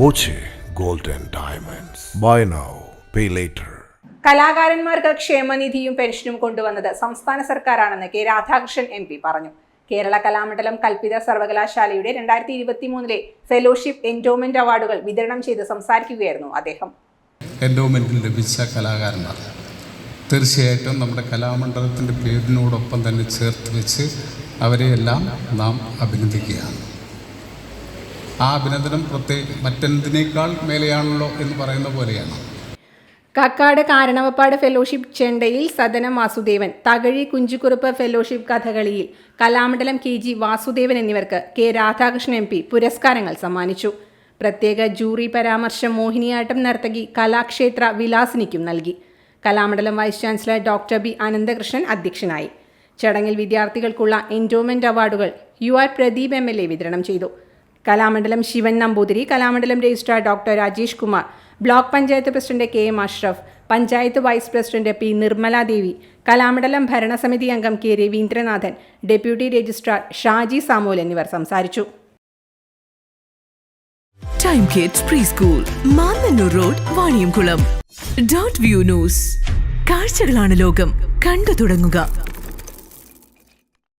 Boche gold and diamonds. Buy now pay later കലാകാരന്മാർക്ക് ക്ഷേമനിധിയും പെൻഷനും കൊണ്ടുവന്നത് സംസ്ഥാന സർക്കാരാണെന്ന് കെ രാധാകൃഷ്ണൻ എം പി പറഞ്ഞു. കേരള കലാമണ്ഡലം കൽപ്പിത സർവകലാശാലയുടെ രണ്ടായിരത്തി ഇരുപത്തി മൂന്നിലെ ഫെലോഷിപ്പ് എൻഡോമെന്റ് അവാർഡുകൾ വിതരണം ചെയ്ത് സംസാരിക്കുകയായിരുന്നു അദ്ദേഹം. എൻഡോമെന്റിൽ ലഭിച്ച കലാകാരന്മാർ. തീർച്ചയായിട്ടും നമ്മുടെ കലാമണ്ഡലത്തിന്റെ പേരിനോടൊപ്പം തന്നെ ചേർത്ത് വെച്ച് അവരെയെല്ലാം നാം അഭിനന്ദിക്കുകയാണ്. ആ അഭിനന്ദനം പ്രത്യേക മറ്റെന്തിനേക്കാൾ മേലെയാണല്ലോ എന്ന് പറയുന്ന പോലെയാണ്. കക്കാട് കാരണവപ്പാട് ഫെലോഷിപ്പ് ചെണ്ടയിൽ സദനം വാസുദേവൻ തകഴി കുഞ്ചുകുറുപ്പ് ഫെലോഷിപ്പ് കഥകളിയിൽ കലാമണ്ഡലം കെ ജി വാസുദേവൻ എന്നിവർക്ക് കെ രാധാകൃഷ്ണൻ എം പി പുരസ്കാരങ്ങൾ സമ്മാനിച്ചു. പ്രത്യേക ജൂറി പരാമർശം മോഹിനിയാട്ടം നർത്തകി കലാക്ഷേത്ര വിലാസിനിക്കും നൽകി. Kalamandalam vice chancellor doctor B Ananthakrishnan അധ്യക്ഷനായി. ചടങ്ങിൽ വിദ്യാർത്ഥികൾക്കുള്ള എൻഡോമെന്റ് അവാർഡുകൾ U R Pradeep M L A വിതരണം ചെയ്തു. Kalamandalam Shivan Namboothiri Kalamandalam registrar doctor Rajesh Kumar block panchayat president K M Ashraf panchayat vice president P Nirmaladevi Kalamandalam ഭരണസമിതി അംഗം K Raveendranathan deputy registrar Shaji Samuel എന്നിവർ സംസാരിച്ചു. Time kids pre school Mannanur road Vaniyamkulam dot view news കാഴ്ചകളാണ് ലോകം. കണ്ടു തുടങ്ങുക.